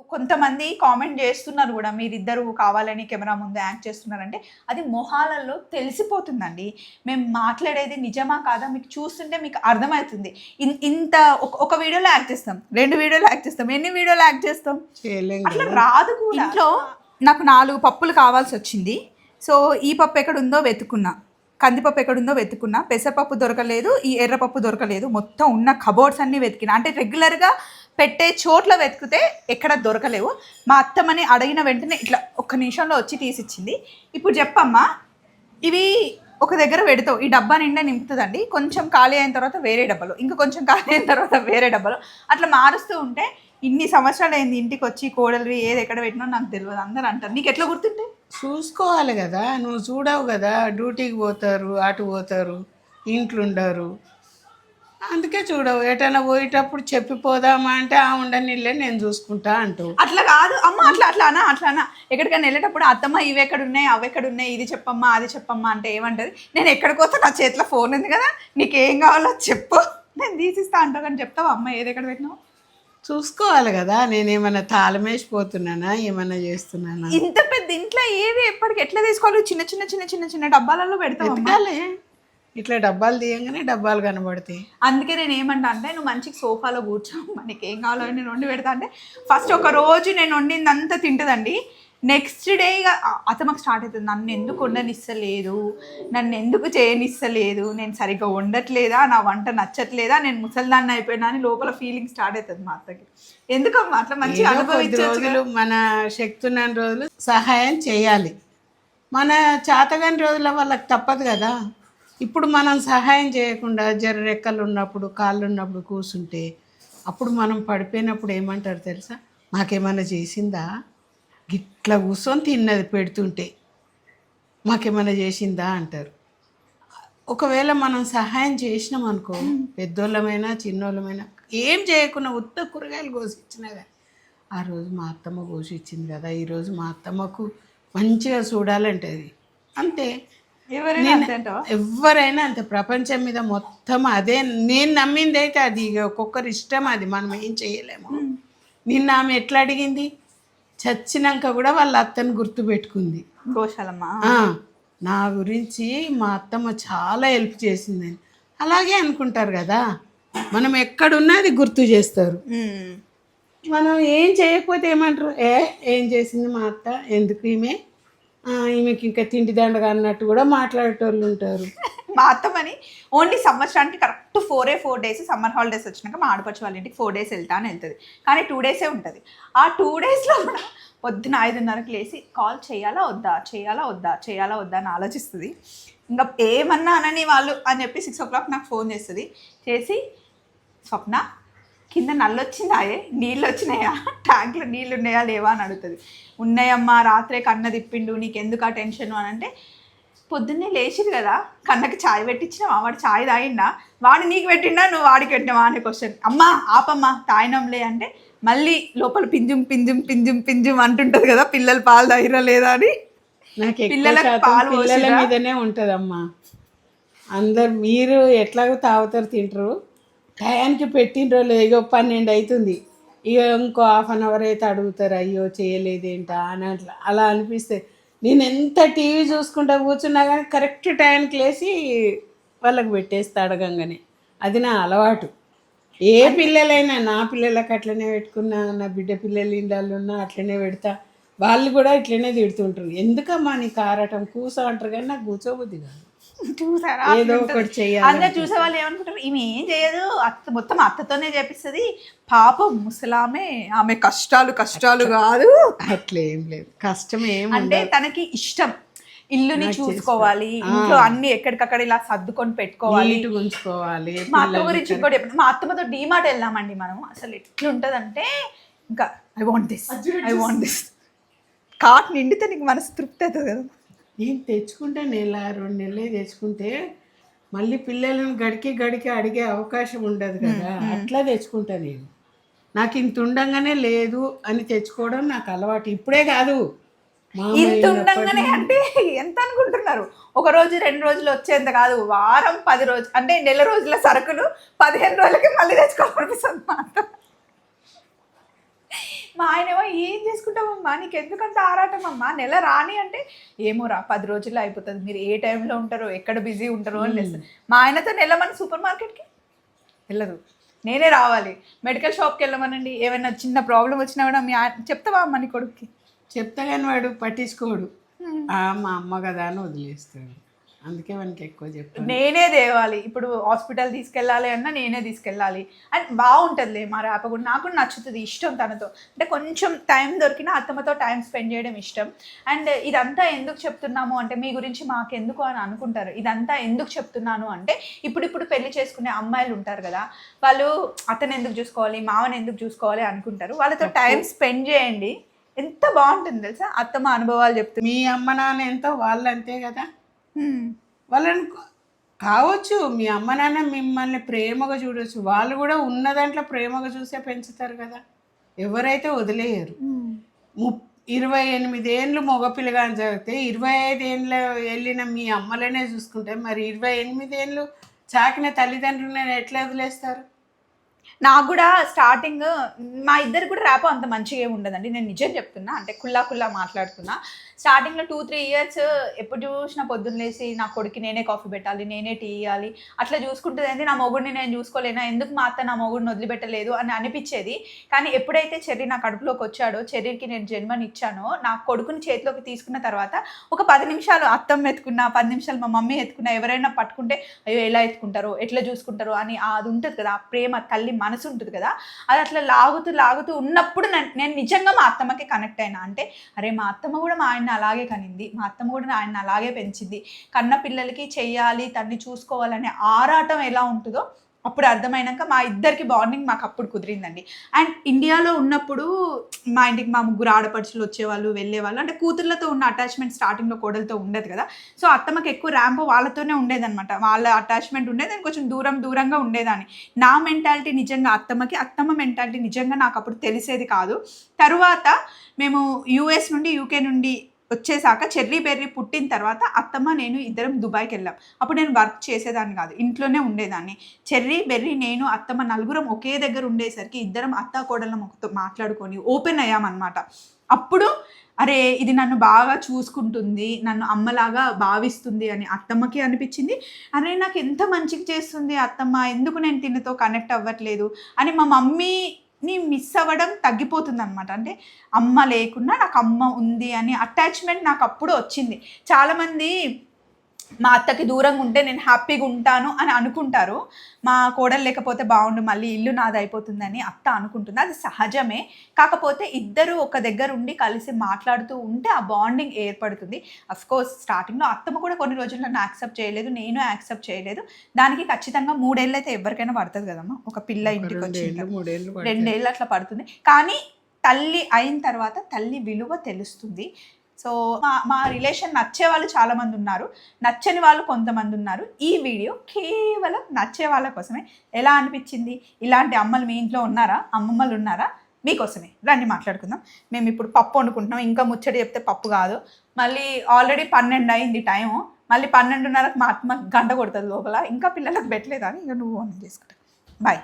కొంతమంది కామెంట్ చేస్తున్నారు కూడా మీరిద్దరు కావాలని కెమెరా ముందు యాక్ట్ చేస్తున్నారంటే అది మొహాలలో తెలిసిపోతుందండి. మేము మాట్లాడేది నిజమా కాదా మీకు చూస్తుంటే మీకు అర్థమవుతుంది. ఇన్- ఇంత ఒక- ఒక వీడియోలో యాక్ట్ చేస్తాం రెండు వీడియోలో యాక్ట్ చేస్తాం ఎన్ని వీడియోలో యాక్ట్ చేస్తాం? చేయలేం అట్లా రాదు కూడా. ఇంట్లో నాకు నాలుగు పప్పులు కావాల్సి వచ్చింది. సో ఈ పప్పు ఎక్కడ ఉందో వెతుకున్నా కందిపప్పు ఎక్కడుందో వెతుకున్నా పెసరపప్పు దొరకలేదు ఈ ఎర్రపప్పు దొరకలేదు. మొత్తం ఉన్న కబోర్డ్స్ అన్నీ వెతికినా. అంటే రెగ్యులర్గా పెట్టే చోట్ల వెతికితే ఎక్కడ దొరకలేవు. మా అత్తమ్మని అడిగిన వెంటనే ఇట్లా ఒక్క నిమిషంలో వచ్చి తీసిచ్చింది. ఇప్పుడు చెప్పమ్మా ఇవి ఒక దగ్గర పెడతావు. ఈ డబ్బా నిండా నింపుతుందండి. కొంచెం ఖాళీ అయిన తర్వాత వేరే డబ్బాలు. ఇంకా కొంచెం ఖాళీ అయిన తర్వాత వేరే డబ్బాలు. అట్లా మారుస్తూ ఉంటే ఇన్ని సంవత్సరాలు అయింది ఇంటికి వచ్చి కోడలివి ఏది ఎక్కడ పెట్టినా నాకు తెలియదు అందరూ అంటారు. నీకు ఎట్లా గుర్తుంటే చూసుకోవాలి కదా నువ్వు చూడవు కదా డ్యూటీకి పోతారు అటు పోతారు ఇంట్లో ఉండరు అందుకే చూడవు. ఎటైనా పోయేటప్పుడు చెప్పిపోదామా అంటే ఆ ఉండనిలే నేను చూసుకుంటా అంటూ. అట్లా కాదు. అమ్మ అట్లా అట్లా అట్లానా అట్లా ఎక్కడికైనా వెళ్ళేటప్పుడు అత్తమ్మ ఇవి ఎక్కడ ఉన్నాయి అవి ఎక్కడ ఉన్నాయి ఇది చెప్పమ్మా అది చెప్పమ్మా అంటే ఏమంటది? నేను ఎక్కడికి నా చేతిలో ఫోన్ ఉంది కదా నీకేం కావాలో చెప్పు. నేను తీసిస్తా అంటావు కానీ చెప్తావా? అమ్మ ఏది ఎక్కడ పెట్టినావు? చూసుకోవాలి కదా నేను ఏమైనా తాళమేసిపోతున్నానా ఏమైనా చేస్తున్నానా? ఇంత పెద్ద ఇంట్లో ఏవి ఎప్పటికి ఎట్లా తీసుకోవాలి? చిన్న చిన్న చిన్న చిన్న చిన్న డబ్బాలలో. ఎతకాలే ఇట్లా డబ్బాలు తీయంగానే డబ్బాలు కనబడతాయి. అందుకే నేను ఏమంటా అంటే నువ్వు మంచిగా సోఫాలో కూర్చో మనకి ఏం కావాలో నేను వండి పెడతా అంటే ఫస్ట్ ఒక రోజు నేను వండిందంతా తింటదండి. నెక్స్ట్ డే ఇక అతమకు స్టార్ట్ అవుతుంది నన్ను ఎందుకు వండనిస్తలేదు నన్ను ఎందుకు చేయనిస్తలేదు? నేను సరిగ్గా వండట్లేదా? నా వంట నచ్చట్లేదా? నేను ముసల్దాన్ని అయిపోయినా అని లోపల ఫీలింగ్ స్టార్ట్ అవుతుంది మా అత్తకి. ఎందుకమ్మా అట్లా అనుభవించవచ్చు రోజులు మన శక్తి ఉన్న రోజులు సహాయం చేయాలి. మన చేతగాని రోజుల వాళ్ళకి తప్పదు కదా. ఇప్పుడు మనం సహాయం చేయకుండా జర రెక్కలు ఉన్నప్పుడు కాళ్ళు ఉన్నప్పుడు కూర్చుంటే అప్పుడు మనం పడిపోయినప్పుడు ఏమంటారు తెలుసా? మాకేమైనా చేసిందా? గిట్లా కూర్చొని తిన్నది పెడుతుంటే మాకేమైనా చేసిందా అంటారు. ఒకవేళ మనం సహాయం చేసినాం అనుకో పెద్దోళ్ళమైనా చిన్నోళ్ళమైనా ఏం చేయకుండా ఉత్త కూరగాయలు కోసిచ్చినా కానీ ఆ రోజు మా అత్తమ్మ కోసిచ్చింది కదా ఈరోజు మా అత్తమ్మకు మంచిగా అంతే. ఎవరైనా అంతే ఎవరైనా అంతే ప్రపంచం మీద మొత్తం అదే. నేను నమ్మింది అయితే అది ఒక్కొక్కరి ఇష్టం అది మనం ఏం చేయలేము. నిన్న ఆమె ఎట్లా అడిగింది? చచ్చినాక కూడా వాళ్ళ అత్తని గుర్తుపెట్టుకుంది గోశాలమ్మ? నా గురించి మా అత్తమ్మ చాలా హెల్ప్ చేసిందని అలాగే అనుకుంటారు కదా మనం ఎక్కడున్నది గుర్తు చేస్తారు. మనం ఏం చేయకపోతే ఏమంటారు? ఏ ఏం చేసింది మా అత్త? ఎందుకు ఈమె? ఈమెకి ఇంకా తిండి దండగా అన్నట్టు కూడా మాట్లాడేటోళ్ళు ఉంటారు. మా అత్తమ్మని ఓన్లీ సంవత్సరానికి correct four a four days summer holidays వచ్చినాక మా ఆడపడి వాళ్ళ ఇంటికి ఫోర్ డేస్ వెళ్తా అని వెళ్తుంది. కానీ టూ డేసే ఉంటుంది. ఆ టూ డేస్లో కూడా పొద్దున ఐదున్నరకు లేచి కాల్ చేయాలా వద్దా చేయాలా వద్దా చేయాలా వద్దా అని ఆలోచిస్తుంది. ఇంకా ఏమన్నా అనని వాళ్ళు అని చెప్పి సిక్స్ ఓ క్లాక్ నాకు ఫోన్ చేస్తుంది. చేసి స్వప్న కింద నల్లొచ్చిందాయే? నీళ్ళు వచ్చినాయా ట్యాంక్లో నీళ్ళు ఉన్నాయా లేవా? అని అడుగుతుంది. ఉన్నాయమ్మా రాత్రే కన్న తిప్పిండు నీకు ఎందుకు ఆ టెన్షన్? అని అంటే పొద్దున్నే లేచిరు కదా కన్నకి చాయ్ పెట్టించినావా వాడు చాయ్ తాగిండా వాడు నీకు పెట్టిండా నువ్వు వాడికి పెట్టినావా అనే క్వశ్చన్ అమ్మా ఆపమ్మా తాగినంలే అంటే మళ్ళీ లోపల పింజుం పింజుం పింజుం పింజుం అంటుంటుంది కదా పిల్లలు పాలు తాగిరా లేదా అని. పిల్లలకు పాలు పిల్లల? మీదనే ఉంటుందమ్మా. అందరు మీరు ఎట్లాగో తాగుతారు తింటారు. టయానికి పెట్టిన రోజు ఇగో పన్నెండు అవుతుంది ఇక ఇంకో హాఫ్ అన్ అవర్ అయితే అడుగుతారు అయ్యో చేయలేదేంటా అని అట్లా అలా అనిపిస్తే నేను ఎంత టీవీ చూసుకుంటా కూర్చున్నా కానీ కరెక్ట్ టైంకి లేచి వాళ్ళకి పెట్టేస్తా అడగంగానే. అది నా అలవాటు. ఏ పిల్లలైనా నా పిల్లలకు అట్లనే పెట్టుకున్నా నా బిడ్డ పిల్లలు ఇండాలు ఉన్నా అట్లనే పెడతా. వాళ్ళు కూడా ఇట్లనే తిడుతుంటారు. ఎందుకమ్మా నీ కారటం? కూసో అంటారు కానీ నాకు కూర్చోబుద్ది కాదు. చూసారా? ఏదో ఒకటి చెయ్యాలి అందరు చూసే వాళ్ళు ఏమనుకుంటారు? ఈమె ఏం చేయదు? అత్త మొత్తం అత్తతోనే చేపిస్తుంది. పాపం ముసలామే ఆమె కష్టాలు కష్టాలు కాదు. అట్లా ఏం లేదు. కష్టం ఏం అంటే తనకి ఇష్టం. ఇల్లుని చూసుకోవాలి. ఇంట్లో అన్ని ఎక్కడికక్కడ ఇలా సర్దుకొని పెట్టుకోవాలి. ఉంచుకోవాలి మా అత్త గురించి ఇంకోటి చెప్పండి మా అత్తమ్మతో డీమార్ట్ వెళ్ళామండి మనం. అసలు ఎట్లుంటదంటే ఇంకా I want this I want this cart నిండితే నీకు మనసు తృప్తి అవుతుంది కదా. నేను తెచ్చుకుంటే నెల రెండు నెలలే తెచ్చుకుంటే మళ్ళీ పిల్లలను గడికి గడికి అడిగే అవకాశం ఉండదు కదా. అట్లా తెచ్చుకుంటా నేను. నాకు ఇంత ఉండంగానే లేదు అని తెచ్చుకోవడం నాకు అలవాటు. ఇప్పుడే కాదు. ఇంత ఉండంగానే అంటే ఎంత అనుకుంటున్నారు? ఒక రోజు రెండు రోజులు వచ్చేంత కాదు. వారం పది రోజు అంటే నెల రోజుల సరుకులు పదిహేను రోజులకి మళ్ళీ తెచ్చుకోవాలనిపిస్తుంది మా అత్త మా ఆయన ఏమో ఏం చేసుకుంటామమ్మా నీకు ఎందుకంత ఆరాటం అమ్మా? నెల రాని అంటే ఏమో రా పది రోజుల్లో అయిపోతుంది. మీరు ఏ టైంలో ఉంటారో ఎక్కడ బిజీ ఉంటారో అని తెలుస్తుంది. మా ఆయనతో నెలమని సూపర్ మార్కెట్కి? వెళ్ళదు. నేనే రావాలి. మెడికల్ షాప్కి వెళ్ళమనండి. ఏమైనా చిన్న ప్రాబ్లం వచ్చినా కూడా మీ చెప్తావా అమ్మ నీ కొడుక్కి? చెప్తా కానీ వాడు పట్టించుకోడు. మా అమ్మ కదా అని వదిలేస్తాడు. అందుకే వానికి ఎక్కువ చెప్పాను నేనే తేవాలి. ఇప్పుడు హాస్పిటల్ తీసుకెళ్ళాలి అన్నా నేనే తీసుకెళ్ళాలి. అండ్ బాగుంటుందిలే మా ర్యాప కూడా. నాకు నచ్చుతుంది ఇష్టం తనతో. అంటే కొంచెం టైం దొరికినా అత్తమ్మతో టైం స్పెండ్ చేయడం ఇష్టం. అండ్ ఇదంతా ఎందుకు చెప్తున్నాము అంటే మీ గురించి మాకెందుకు అని అనుకుంటారు. ఇదంతా ఎందుకు చెప్తున్నాను అంటే ఇప్పుడు ఇప్పుడు పెళ్ళి చేసుకునే అమ్మాయిలు ఉంటారు కదా వాళ్ళు అతను ఎందుకు చూసుకోవాలి మావని ఎందుకు చూసుకోవాలి అనుకుంటారు. వాళ్ళతో టైం స్పెండ్ చేయండి. ఎంత బాగుంటుంది తెలుసా? అత్తమ్మ అనుభవాలు చెప్తుంది మీ అమ్మ నాన్న ఎంతో వాళ్ళు అంతే కదా. వాళ్ళని కావచ్చు మీ అమ్మ నాన్న మిమ్మల్ని ప్రేమగా చూడొచ్చు. వాళ్ళు కూడా ఉన్న దాంట్లో ప్రేమగా చూసే పెంచుతారు కదా. ఎవరైతే వదిలేయరు. ముప్ ఇరవై ఎనిమిది ఏండ్లు మగపిల్లగాని చదివితే ఇరవై ఐదు ఏండ్లు వెళ్ళిన మీ అమ్మలనే చూసుకుంటే మరి ఇరవై ఎనిమిది ఏండ్లు చాకిన తల్లిదండ్రులను ఎట్లా వదిలేస్తారు? నాకు కూడా స్టార్టింగ్ మా ఇద్దరు కూడా ర్యాప్ అంత మంచిగా ఏమి ఉండదండి. నేను నిజం చెప్తున్నా అంటే కుల్లా కుల్లా మాట్లాడుతున్నా. స్టార్టింగ్లో టూ త్రీ ఇయర్స్ ఎప్పుడు చూసినా పొద్దున్న లేసి నా కొడుకు నేనే కాఫీ పెట్టాలి నేనే టీ ఇవ్వాలి అట్లా చూసుకుంటుంది నా మొగుడిని నేను చూసుకోలేనా? ఎందుకు మా అత్త నా మొగుడిని వదిలిపెట్టలేదు? అని అనిపించేది. కానీ ఎప్పుడైతే చెర్రీ నా కడుపులోకి వచ్చాడో చెర్రీకి నేను జన్మనిచ్చానో నా కొడుకుని చేతిలోకి తీసుకున్న తర్వాత ఒక పది నిమిషాలు అత్తం ఎత్తుకున్నా పది నిమిషాలు మా మమ్మీ ఎత్తుకున్నా ఎవరైనా పట్టుకుంటే అయ్యో ఎలా ఎత్తుకుంటారో ఎట్లా చూసుకుంటారో అని అది ఉంటుంది కదా ఆ ప్రేమ తల్లి మనసు ఉంటుంది కదా అది అట్లా లాగుతూ లాగుతూ ఉన్నప్పుడు నేను నిజంగా మా అత్తమ్మకి కనెక్ట్ అయినా. అంటే అరే మా అత్తమ్మ కూడా మా ఆయన అలాగే కనింది మా అత్తమ్మ కూడా ఆయన అలాగే పెంచింది. కన్న పిల్లలకి చెయ్యాలి తన్ని చూసుకోవాలనే ఆరాటం ఎలా ఉంటుందో అప్పుడు అర్థమైనాక మా ఇద్దరికి బాండింగ్ మాకు అప్పుడు కుదిరిందండి. అండ్ ఇండియాలో ఉన్నప్పుడు మా ఇంటికి మా ముగ్గురు ఆడపడుచులు వచ్చేవాళ్ళు వెళ్ళేవాళ్ళు. అంటే కూతుర్లతో ఉన్న అటాచ్మెంట్ స్టార్టింగ్లో కోడలతో ఉండదు కదా. సో అత్తమ్మకి ఎక్కువ ర్యాంప్ వాళ్ళతోనే ఉండేదన్నమాట. వాళ్ళ అటాచ్మెంట్ ఉండేది నేను కొంచెం దూరం దూరంగా ఉండేదాన్ని. నా మెంటాలిటీ నిజంగా అత్తమ్మకి అత్తమ్మ మెంటాలిటీ నిజంగా నాకు అప్పుడు తెలిసేది కాదు. తరువాత మేము యూఎస్ నుండి యూకే నుండి వచ్చేసాక చెర్రీ బెర్రీ పుట్టిన తర్వాత అత్తమ్మ నేను ఇద్దరం దుబాయ్కి వెళ్ళాం. అప్పుడు నేను వర్క్ చేసేదాన్ని కాదు ఇంట్లోనే ఉండేదాన్ని. చెర్రీ బెర్రీ నేను అత్తమ్మ నలుగురం ఒకే దగ్గర ఉండేసరికి ఇద్దరం అత్త కోడలం మాట్లాడుకొని ఓపెన్ అయ్యామన్నమాట. అప్పుడు అరే ఇది నన్ను బాగా చూసుకుంటుంది నన్ను అమ్మలాగా భావిస్తుంది అని అత్తమ్మకి అనిపించింది. అరే నాకు ఎంత మంచిగా చేస్తుంది అత్తమ్మ ఎందుకు నేను తినతో కనెక్ట్ అవ్వట్లేదు అని మా మమ్మీ ని మిస్ అవ్వడం తగ్గిపోతుంది అనమాట అంటే అమ్మ లేకున్నా నాకు అమ్మ ఉంది అని అటాచ్మెంట్ నాకు అప్పుడు వచ్చింది. చాలామంది మా అత్తకి దూరంగా ఉంటే నేను హ్యాపీగా ఉంటాను అని అనుకుంటారు. మా కోడలు లేకపోతే బాగుండు మళ్ళీ ఇల్లు నాది అయిపోతుందని అత్త అనుకుంటుంది. అది సహజమే. కాకపోతే ఇద్దరు ఒక దగ్గర ఉండి కలిసి మాట్లాడుతూ ఉంటే ఆ బాండింగ్ ఏర్పడుతుంది. కోర్స్ స్టార్టింగ్లో అత్తమ్మ కూడా కొన్ని రోజులు నన్ను యాక్సెప్ట్ చేయలేదు నేను యాక్సెప్ట్ చేయలేదు. దానికి ఖచ్చితంగా మూడేళ్ళు అయితే ఎవరికైనా పడుతుంది కదమ్మా. ఒక పిల్ల ఇంటికి పడతాయి. రెండేళ్ళు అట్లా పడుతుంది. కానీ తల్లి అయిన తర్వాత తల్లి విలువ తెలుస్తుంది. సో మా మా రిలేషన్ నచ్చే వాళ్ళు చాలా మంది ఉన్నారు. నచ్చని వాళ్ళు కొంతమంది ఉన్నారు. ఈ వీడియో కేవలం నచ్చే వాళ్ళ కోసమే. ఎలా అనిపించింది? ఇలాంటి అమ్మలు మీ ఇంట్లో ఉన్నారా? అమ్మమ్మలు ఉన్నారా? మీకోసమే. రండి మాట్లాడుకుందాం. మేము ఇప్పుడు పప్పు వండుకుంటున్నాం. ఇంకా ముచ్చడి చెప్తే పప్పు కాదు. మళ్ళీ ఆల్రెడీ పన్నెండు అయింది టైం మళ్ళీ పన్నెండున్నరకు మా ఆత్మ గంట కొడుతుంది లోపల. ఇంకా పిల్లలకు పెట్టలేదని అని ఇక నువ్వు ఆన్ చేసుకుంటా. బాయ్